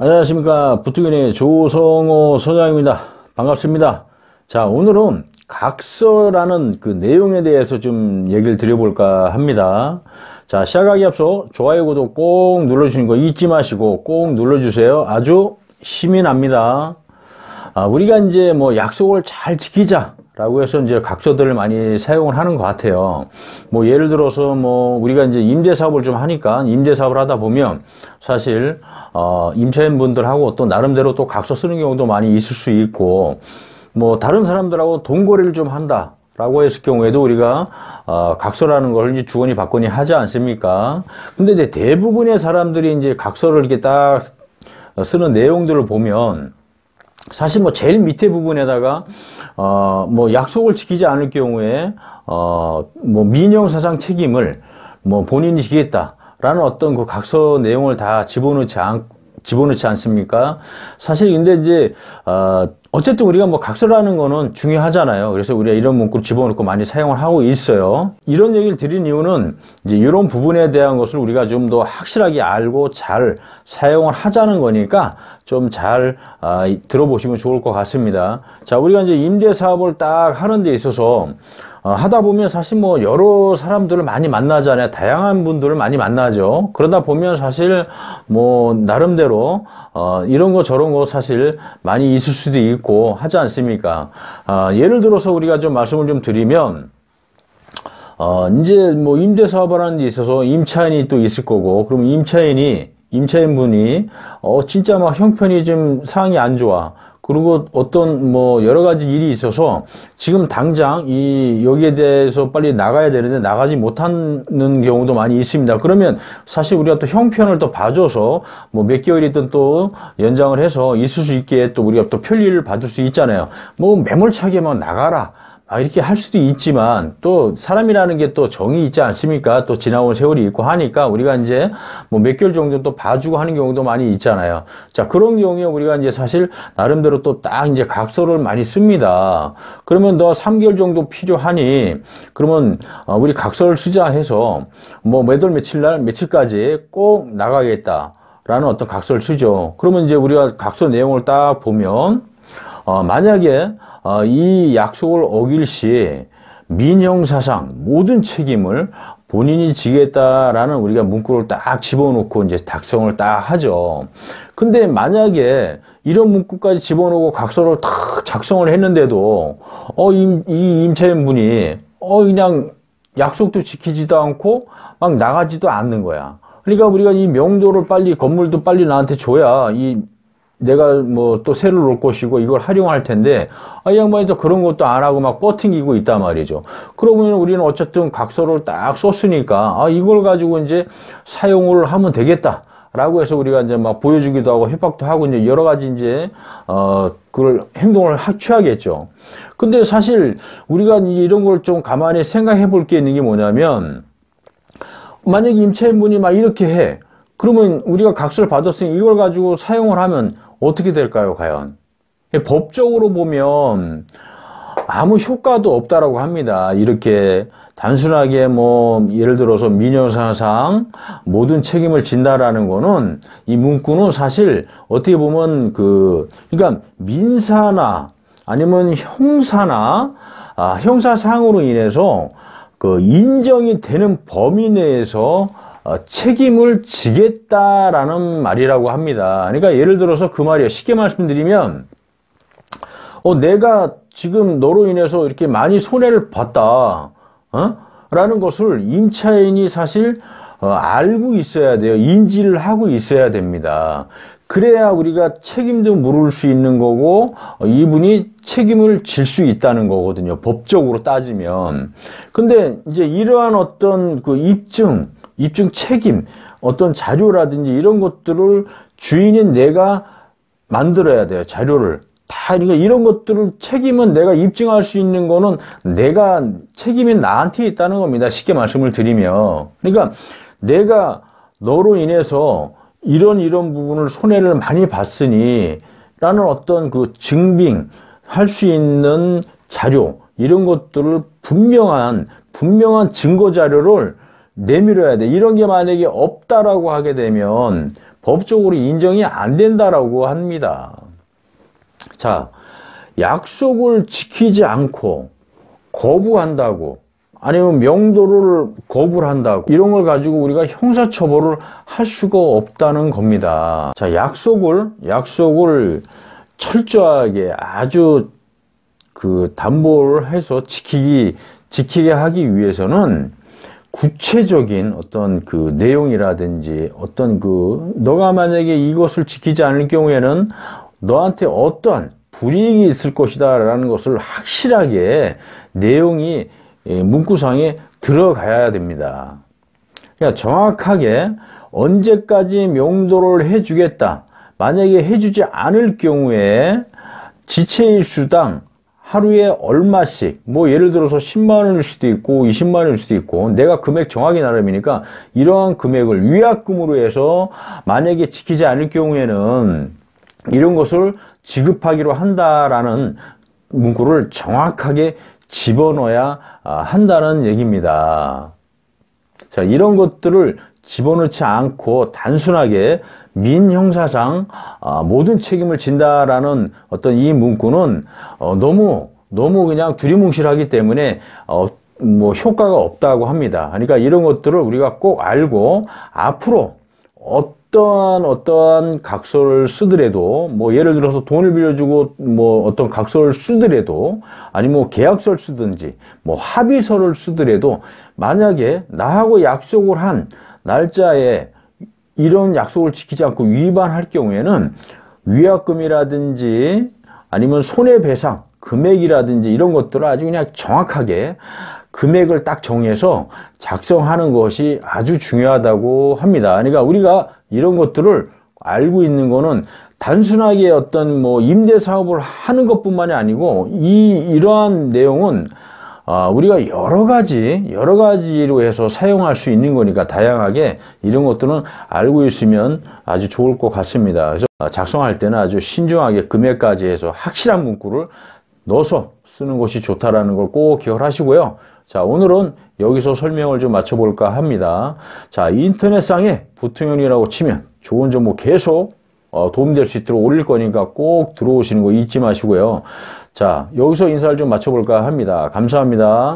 안녕하십니까. 부투기의 조성호 소장입니다. 반갑습니다. 자 오늘은 각서라는 그 내용에 대해서 좀 얘기를 드려볼까 합니다. 자 시작하기 앞서 좋아요 구독 꼭 눌러주시는 거 잊지 마시고 꼭 눌러주세요. 아주 힘이 납니다. 아, 우리가 이제 뭐 약속을 잘 지키자 라고 해서 이제 각서들을 많이 사용을 하는 것 같아요. 뭐 예를 들어서 뭐 우리가 이제 임대 사업을 좀 하니까 임대 사업을 하다 보면 사실 어 임차인 분들하고 또 나름대로 또 각서 쓰는 경우도 많이 있을 수 있고 뭐 다른 사람들하고 돈거래를 좀 한다. 라고 했을 경우에도 우리가 어, 각서라는 걸 이제 주거니 받거니 하지 않습니까? 근데 이제 대부분의 사람들이 이제 각서를 이렇게 딱 쓰는 내용들을 보면 사실 뭐 제일 밑에 부분에다가 어 뭐 약속을 지키지 않을 경우에 어 뭐 민영 사상 책임을 뭐 본인이 지겠다라는 어떤 그 각서 내용을 다 집어넣지 않 집어넣지 않습니까? 사실 근데 이제 어 어쨌든 우리가 뭐 각서라는 거는 중요하잖아요. 그래서 우리가 이런 문구를 집어넣고 많이 사용을 하고 있어요. 이런 얘기를 드린 이유는 이제 이런 부분에 대한 것을 우리가 좀 더 확실하게 알고 잘 사용을 하자는 거니까 좀잘 아, 들어보시면 좋을 것 같습니다. 자, 우리가 이제 임대 사업을 딱 하는 데 있어서 어, 하다 보면 사실 뭐 여러 사람들을 많이 만나잖아요. 다양한 분들을 많이 만나죠. 그러다 보면 사실 뭐 나름대로 어, 이런 거 저런 거 사실 많이 있을 수도 있고 하지 않습니까? 어, 예를 들어서 우리가 좀 말씀을 좀 드리면 어, 이제 뭐 임대 사업을 하는 데 있어서 임차인이 또 있을 거고 그럼 임차인이 임차인 분이 어 진짜 막 형편이 좀 상황이 안 좋아. 그리고 어떤 뭐 여러 가지 일이 있어서 지금 당장 이 여기에 대해서 빨리 나가야 되는데 나가지 못하는 경우도 많이 있습니다. 그러면 사실 우리가 또 형편을 또 봐줘서 뭐 몇 개월이든 또 연장을 해서 있을 수 있게 또 우리가 또 편리를 받을 수 있잖아요. 뭐 매몰차게 만 나가라. 아, 이렇게 할 수도 있지만 또 사람이라는 게 또 정이 있지 않습니까? 또 지나온 세월이 있고 하니까 우리가 이제 뭐 몇 개월 정도 또 봐주고 하는 경우도 많이 있잖아요. 자, 그런 경우에 우리가 이제 사실 나름대로 또 딱 이제 각서를 많이 씁니다. 그러면 너 3개월 정도 필요하니 그러면 어, 우리 각서를 쓰자 해서 뭐 몇 월 며칠 날 며칠까지 꼭 나가겠다. 라는 어떤 각서를 쓰죠. 그러면 이제 우리가 각서 내용을 딱 보면 어, 만약에 어, 이 약속을 어길 시 민형사상 모든 책임을 본인이 지겠다라는 우리가 문구를 딱 집어넣고 이제 작성을 딱 하죠. 근데 만약에 이런 문구까지 집어넣고 각서를 딱 작성을 했는데도 어, 이, 이 임차인 분이 어, 그냥 약속도 지키지도 않고 막 나가지도 않는 거야. 그러니까 우리가 이 명도를 빨리 건물도 빨리 나한테 줘야 이 내가 뭐 또 새로 놓을 것이고 이걸 활용할 텐데 아, 이 양반이 또 그런 것도 안 하고 막 뻗팅기고 있단 말이죠. 그러면 우리는 어쨌든 각서를 딱 썼으니까 아 이걸 가지고 이제 사용을 하면 되겠다. 라고 해서 우리가 이제 막 보여주기도 하고 협박도 하고 이제 여러 가지 이제 어 그걸 행동을 취하겠죠. 근데 사실 우리가 이런 걸 좀 가만히 생각해 볼 게 있는 게 뭐냐면 만약 임차인분이 막 이렇게 해. 그러면 우리가 각서를 받았으니 이걸 가지고 사용을 하면 어떻게 될까요, 과연? 법적으로 보면 아무 효과도 없다라고 합니다. 이렇게 단순하게 뭐 예를 들어서 민영사상 모든 책임을 진다라는 거는 이 문구는 사실 어떻게 보면 그 그러니까 민사나 아니면 형사나 아, 형사상으로 인해서 그 인정이 되는 범위 내에서 어, 책임을 지겠다라는 말이라고 합니다. 그러니까 예를 들어서 그 말이에요. 쉽게 말씀드리면 어, 내가 지금 너로 인해서 이렇게 많이 손해를 봤다. 어? 라는 것을 임차인이 사실 어, 알고 있어야 돼요. 인지를 하고 있어야 됩니다. 그래야 우리가 책임도 물을 수 있는 거고 어, 이분이 책임을 질 수 있다는 거거든요. 법적으로 따지면. 근데 이제 이러한 어떤 그 입증 입증 책임, 어떤 자료라든지 이런 것들을 주인인 내가 만들어야 돼요. 자료를. 다 그러니까 이런 것들을 책임은 내가 입증할 수 있는 거는 내가 책임이 나한테 있다는 겁니다. 쉽게 말씀을 드리면. 그러니까 내가 너로 인해서 이런 이런 부분을 손해를 많이 봤으니 라는 어떤 그 증빙 할 수 있는 자료 이런 것들을 분명한 분명한 증거 자료를 내밀어야 돼. 이런 게 만약에 없다라고 하게 되면 법적으로 인정이 안 된다라고 합니다. 자, 약속을 지키지 않고 거부한다고 아니면 명도를 거부를 한다고 이런 걸 가지고 우리가 형사처벌을 할 수가 없다는 겁니다. 자, 약속을 약속을 철저하게 아주 그 담보를 해서 지키기 지키게 하기 위해서는 구체적인 어떤 그 내용이라든지 어떤 그 너가 만약에 이것을 지키지 않을 경우에는 너한테 어떠한 불이익이 있을 것이다 라는 것을 확실하게 내용이 예, 문구상에 들어가야 됩니다. 그러니까 정확하게 언제까지 명도를 해주겠다. 만약에 해주지 않을 경우에 지체일 수당 하루에 얼마씩 뭐 예를 들어서 10만 원일 수도 있고 20만 원일 수도 있고 내가 금액 정하기 나름이니까 이러한 금액을 위약금으로 해서 만약에 지키지 않을 경우에는 이런 것을 지급하기로 한다라는 문구를 정확하게 집어넣어야 아, 한다는 얘기입니다. 자, 이런 것들을 집어넣지 않고 단순하게 민형사상 아, 모든 책임을 진다라는 어떤 이 문구는 어, 너무 너무 그냥 두리뭉실하기 때문에 어, 뭐 효과가 없다고 합니다. 그러니까 이런 것들을 우리가 꼭 알고 앞으로 어떠한 어떠한 각서를 쓰더라도 뭐 예를 들어서 돈을 빌려주고 뭐 어떤 각서를 쓰더라도 아니 뭐 계약서를 쓰든지 뭐 합의서를 쓰더라도 만약에 나하고 약속을 한 날짜에 이런 약속을 지키지 않고 위반할 경우에는 위약금이라든지 아니면 손해배상 금액이라든지 이런 것들을 아주 그냥 정확하게 금액을 딱 정해서 작성하는 것이 아주 중요하다고 합니다. 그러니까 우리가 이런 것들을 알고 있는 거는 단순하게 어떤 뭐 임대 사업을 하는 것뿐만이 아니고 이 이러한 내용은 아, 우리가 여러 가지 여러 가지로 해서 사용할 수 있는 거니까 다양하게 이런 것들은 알고 있으면 아주 좋을 것 같습니다. 그래서 작성할 때는 아주 신중하게 금액까지 해서 확실한 문구를 넣어서 쓰는 것이 좋다라는 걸 꼭 기억하시고요. 자, 오늘은 여기서 설명을 좀 마쳐볼까 합니다. 자, 인터넷상에 부통연이라고 치면 좋은 정보 계속 어, 도움될 수 있도록 올릴 거니까 꼭 들어오시는 거 잊지 마시고요. 자, 여기서 인사를 좀 마쳐볼까 합니다. 감사합니다.